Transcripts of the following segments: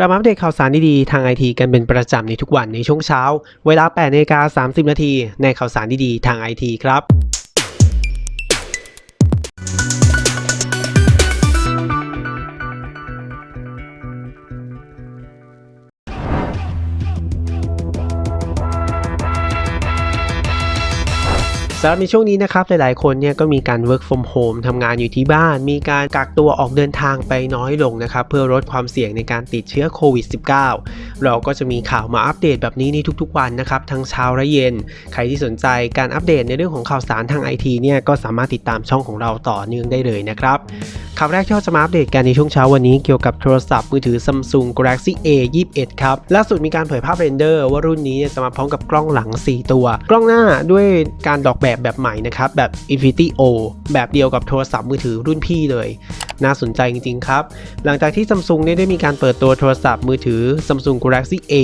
ลับมาอัปเดตข่าวสารดีๆ ทางไอทีกันเป็นประจำในทุกวันในช่วงเช้า เวลา8นาฬิกา30 นาทีในข่าวสารดีๆ ทางไอทีครับ สำหรับในช่วงนี้นะครับหลายๆ คนเนี่ยก็มีการ work from home ทำงานอยู่ที่บ้าน มีการกักตัวออกเดินทางไปน้อยลงนะครับ เพื่อลดความเสี่ยงในการติดเชื้อโควิด -19 เราก็จะมีข่าวมาอัปเดตแบบนี้ในทุกๆ วันนะครับ ทั้งเช้าและเย็น ใครที่สนใจการอัปเดตในเรื่องของข่าวสารทางไอทีเนี่ยก็สามารถติดตามช่องของเราต่อเนื่องได้เลยนะครับ ข่าวแรกที่เราจะมาอัปเดตกันในช่วงเช้าวันนี้เกี่ยวกับโทรศัพท์มือถือ Samsung Galaxy A 21ครับ ล่าสุดมีการเผยภาพเรนเดอร์ว่ารุ่นนี้เนี่ยจะมาพร้อมกับกล้องหลัง 4 ตัว กล้องหน้าด้วยการดอกแบบแบบใหม่นะครับ แบบ Infinity O แบบเดียวกับโทรศัพท์มือถือรุ่นพี่เลย น่าสนใจจริงๆครับ หลังจากที่ Samsung เนี่ยได้มีการเปิดตัวโทรศัพท์มือถือ Samsung Galaxy A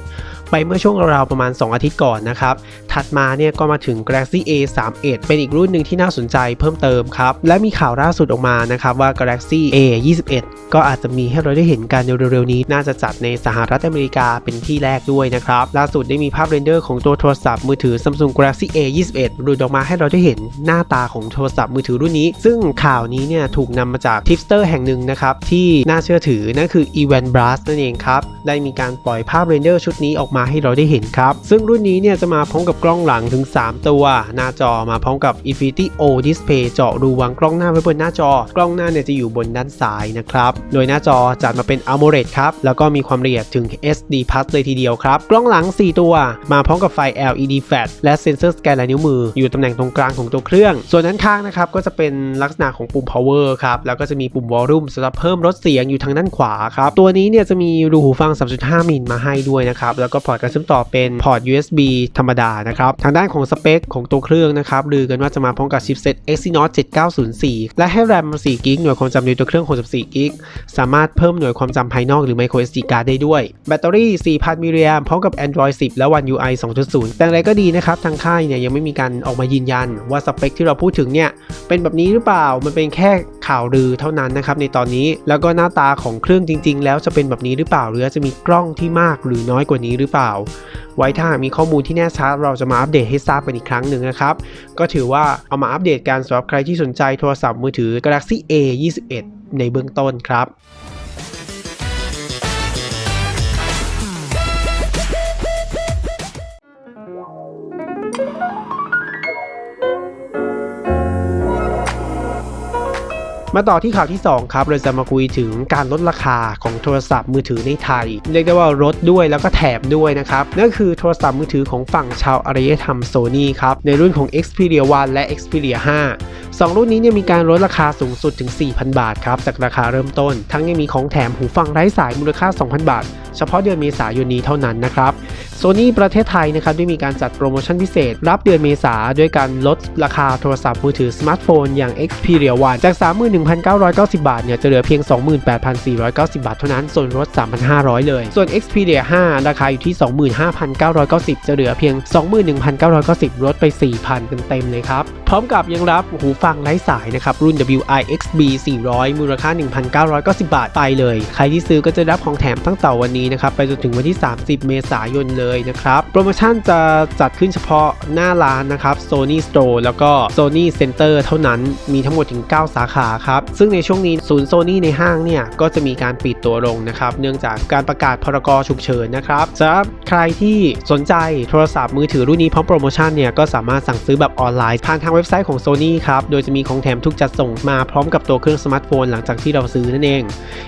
11 ไปเมื่อช่วงราวๆประมาณ 2 อาทิตย์ก่อนนะครับ ถัดมาเนี่ยก็มาถึง Galaxy A 3 1 เป็นอีกรุ่นหนึ่งที่น่าสนใจเพิ่มเติมครับ และมีข่าวล่าสุดออกมานะครับว่า Galaxy A 21 ก็อาจจะมีให้เราได้เห็นกันเร็วๆนี้ น่าจะจัดในสหรัฐอเมริกาเป็นที่แรกด้วยนะครับ ล่าสุดได้มีภาพเรนเดอร์ของตัวโทรศัพท์มือถือ Samsung Galaxy A 21 หลุดออกมาให้เราได้เห็นหน้าตาของโทรศัพท์มือถือรุ่นนี้ ซึ่งข่าวนี้เนี่ยถูกนำมาจากทิปสเตอร์แห่งหนึ่งนะครับที่น่าเชื่อถือนั่นคือ e v a n b r a s นั่นเองครับได้มีการปล่อยภาพเรนเดอร์ชุดนี้ออกมาให้เราได้เห็นครับ ซึ่งรุ่นนี้เนี่ยจะมาพร้อมกับกล้องหลังถึง 3 ตัว หน้าจอมาพร้อมกับ Infinity O Display เจาะรูวางกล้องหน้าไว้บนหน้าจอ กล้องหน้าเนี่ยจะอยู่บนด้านซ้ายนะครับ โดยหน้าจอจัดมาเป็น AMOLED ครับ แล้วก็มีความละเอียดถึง SD Plus เลยทีเดียวครับ กล้องหลัง 4 ตัว มาพร้อมกับไฟ LED Flash และเซ็นเซอร์สแกนลายนิ้วมือ อยู่ตำแหน่งตรงกลางของตัวเครื่อง ส่วนด้านข้างนะครับก็จะเป็นลักษณะของปุ่ม power ครับ แล้วก็จะมีปุ่ม volume สำหรับเพิ่มลดเสียงอยู่ทางด้านขวาครับ ตัวนี้เนี่ยจะมีรูหูฟัง 3.5 มิลมาให้ด้วยนะครับ แล้วก็พอร์ตการเชื่อมต่อเป็นพอร์ต USB ธรรมดานะครับ ทางด้านของสเปคของตัวเครื่องนะครับลือกันว่าจะมาพร้อมกับชิปเซ็ต Exynos 7904 และให้แรม4กิกหน่วยความจำในตัวเครื่อง 64กิกสามารถเพิ่มหน่วยความจำภายนอกหรือ micro SD card ได้ด้วย แบตเตอรี่ 4,000มิลลิแอมพร้อมกับ Android 10 และ One UI 2.0 แต่อะไรก็ดีนะครับ ทางค่ายเนี่ยยังไม่มีการออกมายืนยัน ว่าสเปคที่เราพูดถึงเนี่ยเป็นแบบนี้หรือเปล่ามันเป็นแค่ ข่าวลือเท่านั้นนะครับในตอนนี้แล้วก็หน้าตาของเครื่องจริง ๆ แล้วจะเป็นแบบนี้หรือเปล่าหรือจะมีกล้องที่มากหรือน้อยกว่านี้หรือเปล่า ไว้ถ้ามีข้อมูลที่แน่ชัดเราจะมาอัปเดตให้ทราบกันอีกครั้งหนึ่งนะครับก็ถือว่าเอามาอัปเดตการสำหรับใครที่สนใจโทรศัพท์มือถือ Galaxy A 21ในเบื้องต้นครับ มาต่อที่ข่าวที่ 2 ครับ เราจะมาคุยถึงการลดราคาของโทรศัพท์มือถือในไทย เรียกได้ว่าลดด้วยแล้วก็แถมด้วยนะครับ นั่นคือโทรศัพท์มือถือของฝั่งชาวอารยธรรมโซนี่ครับ ในรุ่นของ Xperia 1 และ Xperia 5 2 รุ่นนี้เนี่ยมีการลดราคาสูงสุดถึง 4,000 บาทครับ จากราคาเริ่มต้น ทั้งยังมีของแถมหูฟังไร้สายมูลค่า 2,000 บาท เฉพาะเดือนเมษายนนี้เท่านั้นนะครับโซนี่ประเทศไทยนะครับได้มีการจัดโปรโมชั่นพิเศษ รับเดือนเมษาด้วยการลดราคาโทรศัพท์มือถือสมาร์ทโฟนอย่าง Xperia 1 จาก3,001 1,990 บาทเนี่ยจะเหลือเพียง 28,490 บาทเท่านั้นส่วนลด 3,500 เลย ส่วน Xperia 5 ราคาอยู่ที่ 25,990 จะเหลือเพียง 21,990 ลดไป 4,000 เต็มๆเลยครับ พร้อมกับยังรับหูฟังไร้สายนะครับ รุ่น WIXB 400 มูลค่า 1,990 บาทไปเลย ใครที่ซื้อก็จะรับของแถมตั้งแต่วันนี้นะครับ ไปจนถึงวันที่ 30 เมษายนเลยนะครับ โปรโมชั่นจะจัดขึ้นเฉพาะหน้าร้านนะครับ Sony Store แล้วก็ Sony Center เท่านั้นมีทั้งหมดถึง 9 สาขาครับซึ่งในช่วงนี้ศูนย์ Sony ในห้างเนี่ยก็จะมีการปิดตัวลงนะครับ เนื่องจากการประกาศพรกฉุกเฉินนะครับสำหรับใครที่สนใจโทรศัพท์มือถือรุ่นนี้พร้อมโปรโมชั่นเนี่ยก็สามารถสั่งซื้อแบบออนไลน์ผ่านทางเว็บไซต์ของ Sony ครับโดยจะมีของแถมถูกจัดส่งมาพร้อมกับตัวเครื่องสมาร์ทโฟนหลังจากที่เราซื้อนั่นเอง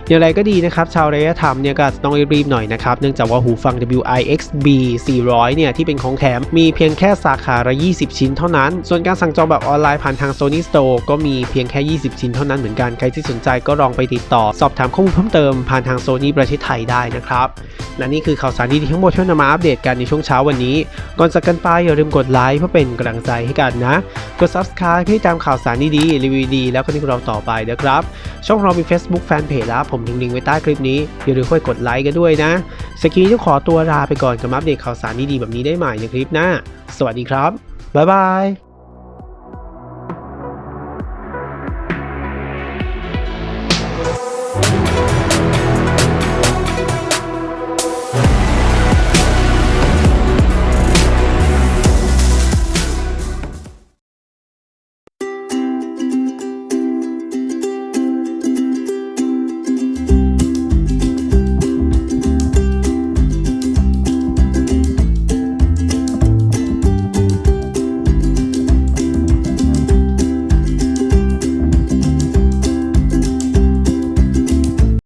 อย่างไรก็ดีนะครับชาวระยะธรรมเนี่ยก็ต้องรีบๆหน่อยนะครับเนื่องจากว่าหูฟัง WIXB 400 เนี่ยที่เป็นของแถมมีเพียงแค่สาขาละ 20 ชิ้นเท่านั้น ส่วนการสั่งจองแบบออนไลน์ผ่านทาง Sony Store ก็มีเพียงแค่ 20 ชิ้นเท่านั้นเหมือนกันใครที่สนใจก็ลองไปติดต่อ สอบถามข้อมูลเพิ่มเติมผ่านทาง Sony ประเทศไทยได้นะครับ และนี่คือข่าวสารดีๆทั้งหมดที่นำมาอัปเดตกันในช่วงเช้าวันนี้ ก่อนจากกันไปอย่าลืมกดไลค์เพื่อเป็นกำลังใจให้กันนะ กด Subscribe เพื่อตามข่าวสารดีๆรีวิวดีแล้วก็นี่เราต่อไปนะครับ ช่องเรามี Facebook Fanpage แล้วผมทิ้งลิงก์ไว้ใต้คลิปนี้อย่าลืมค่อยกดไลค์กันด้วยนะสกีต้องขอตัวลาไปก่อนกับมาอัปเดตข่าวสารดีๆแบบนี้ได้ใหม่ในคลิปหน้า สวัสดีครับบ๊ายบาย